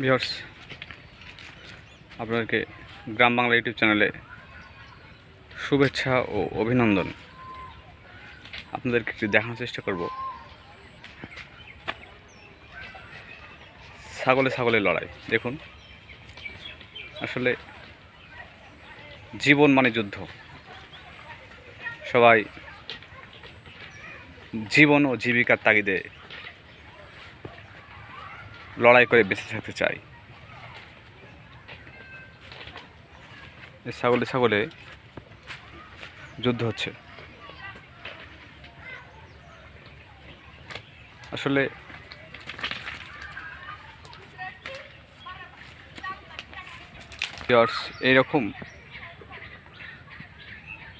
Viewers, আপনাদেরকে গ্রাম Bangla YouTube চ্যানেলে শুভেচ্ছা ও অভিনন্দন। আপনাদেরকে একটু দেখানোর চেষ্টা করব। ছাগলে ছাগলে লড়াই, দেখুন। আসলে জীবন মানে যুদ্ধ। সবাই জীবন ও জীবিকার তাগিদে লড়াই করে বেঁচে থাকতে চাই। ছাগলে ছাগলে যুদ্ধ হচ্ছে। আসলে এইরকম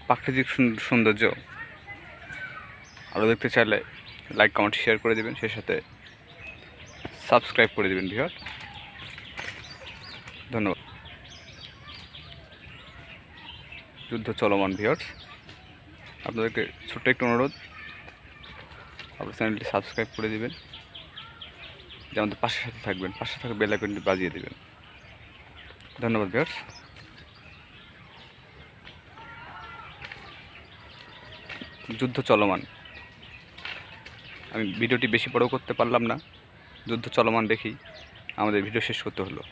প্রাকৃতিক সুন- সৌন্দর্য আরও দেখতে চাইলে লাইক কমেন্ট শেয়ার করে দেবেন। সেই সাথে সাবস্ক্রাইব করে দেবেন ভিউয়ার ধন্যবাদ। যুদ্ধ চলমান, ভিউয়ার্স। আপনাদেরকে ছোট্ট একটু অনুরোধ, আপনার চ্যানেলটি সাবস্ক্রাইব করে দেবেন, যে আমাদের পাশের সাথে থাকবেন, পাশে থাকা বেল আইকনটি বাজিয়ে দেবেন। ধন্যবাদ, ভিউয়ার্স। যুদ্ধ চলমান। আমি ভিডিওটি বেশি বড় করতে পারলাম না। যুদ্ধ চলমান দেখি আমাদের ভিডিও শেষ করতে হলো।